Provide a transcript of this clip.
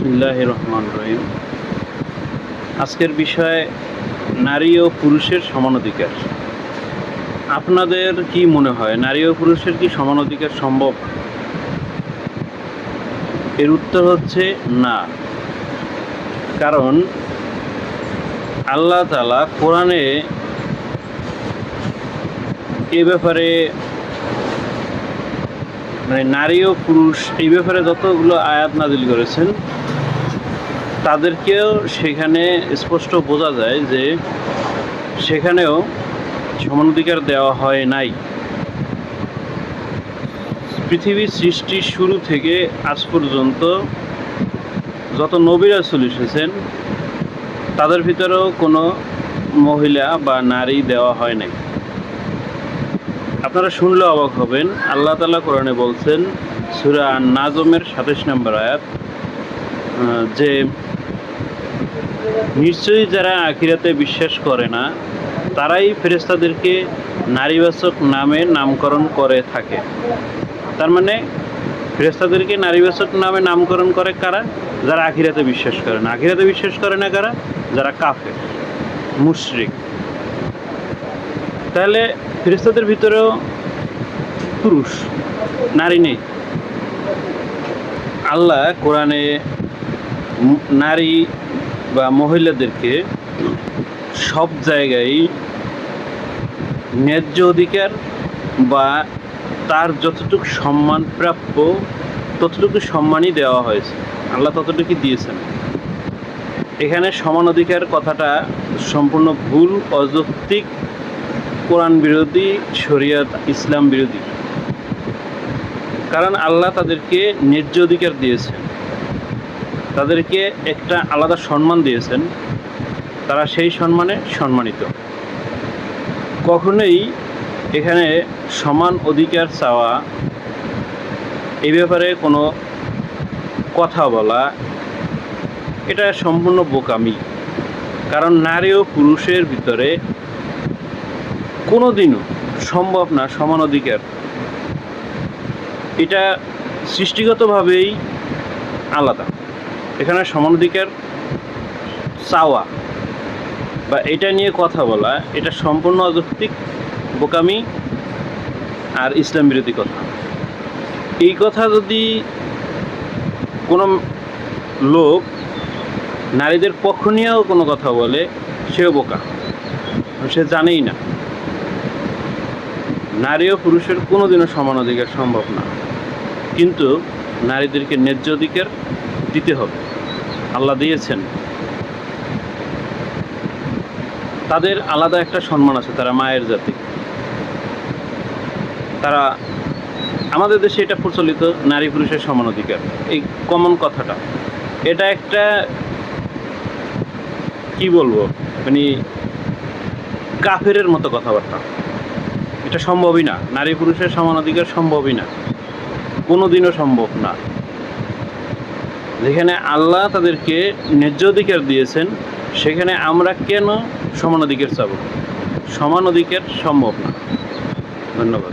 বিসমিল্লাহ রহমান রহিম। আজকের বিষয় নারী ও পুরুষের সমান অধিকার। আপনাদের কি মনে হয়, নারী ও পুরুষের কি সমান অধিকার সম্ভব? এর উত্তর হচ্ছে না। কারণ আল্লাহ তালা কোরআনে এ ব্যাপারে মানে নারী ও পুরুষ এই ব্যাপারে যতগুলো আয়াত নাজিল করেছেন তাদেরকেও সেখানে স্পষ্ট বোঝা যায় যে সেখানেও সমান অধিকার দেওয়া হয় নাই। পৃথিবীর সৃষ্টির শুরু থেকে আজ পর্যন্ত যত নবীরা চলে এসেছেন, তাদের ভিতরেও কোনো মহিলা বা নারী দেওয়া হয় নাই। আপনারা শুনলে অবাক হবেন, আল্লাহ তালা কোরআনে বলছেন, সুরা নাজমের সাতাশ নম্বর আয়াত যে নিশ্চয়ই যারা আখিরাতে বিশ্বাস করে না, তারাই ফেরেস্তাদেরকে নারীবাচক নামে নামকরণ করে থাকে। তার মানে ফেরেস্তাদেরকে নারীবাচক নামে নামকরণ করে কারা? যারা আখিরাতে বিশ্বাস করে না। আখিরাতে বিশ্বাস করে না কারা? যারা কাফের, মুশরিক। তাহলে ফেরেস্তাদের ভিতরেও পুরুষ, নারী নেই। আল্লাহ কোরআনে নারী বা মহিলাদেরকে সব জায়গায় ন্যায্য অধিকার বা তার যতটুকু সম্মান প্রাপ্য, ততটুকু সম্মানই দেওয়া হয়েছে। আল্লাহ ততটুকু দিয়েছেন। এখানে সমান অধিকার কথাটা সম্পূর্ণ ভুল, অযৌক্তিক, কোরআন বিরোধী, শরিয়ত ইসলাম বিরোধী। কারণ আল্লাহ তাদেরকে ন্যায্য অধিকার দিয়েছেন। তাদেরকে একটা আলাদা সম্মান দিয়েছেন। তারা সেই সম্মানে সম্মানিত। কখনোই এখানে সমান অধিকার চাওয়া এই ব্যাপারে কোনো কথা বলা, এটা সম্পূর্ণ বোকামি। কারণ নারী ও পুরুষের ভিতরে কোনো দিনও সম্ভব না সমান অধিকার। এটা সৃষ্টিগতভাবেই আলাদা। এখানে সমান অধিকার চাওয়া বা এটা নিয়ে কথা বলা, এটা সম্পূর্ণ অযৌক্তিক, বোকামি আর ইসলাম বিরোধী কথা। এই কথা যদি কোনো লোক নারীদের পক্ষ নিয়েও কোনো কথা বলে, সেও বোকা। সে জানেই না। নারী ও পুরুষের কোনোদিনও সমান অধিকার সম্ভব না। কিন্তু নারীদেরকে ন্যায্য অধিকার দিতে হবে। আল্লাহ দিয়েছেন। তাদের আলাদা একটা সম্মান আছে, তারা মায়ের জাতি। তারা, আমাদের দেশে এটা প্রচলিত, নারী পুরুষের সমান অধিকার। এই কমন কথাটা। এটা একটা, কি বলব? মানে কাফেরের মতো কথাবার্তা। এটা সম্ভবই না। নারী পুরুষের সমান অধিকার সম্ভবই না। কোনোদিনও সম্ভব না। যেখানে আল্লাহ তাদেরকে ন্যায্য অধিকার দিয়েছেন, সেখানে আমরা কেন সমান অধিকার চাব? সমান অধিকার সম্ভব না। ধন্যবাদ।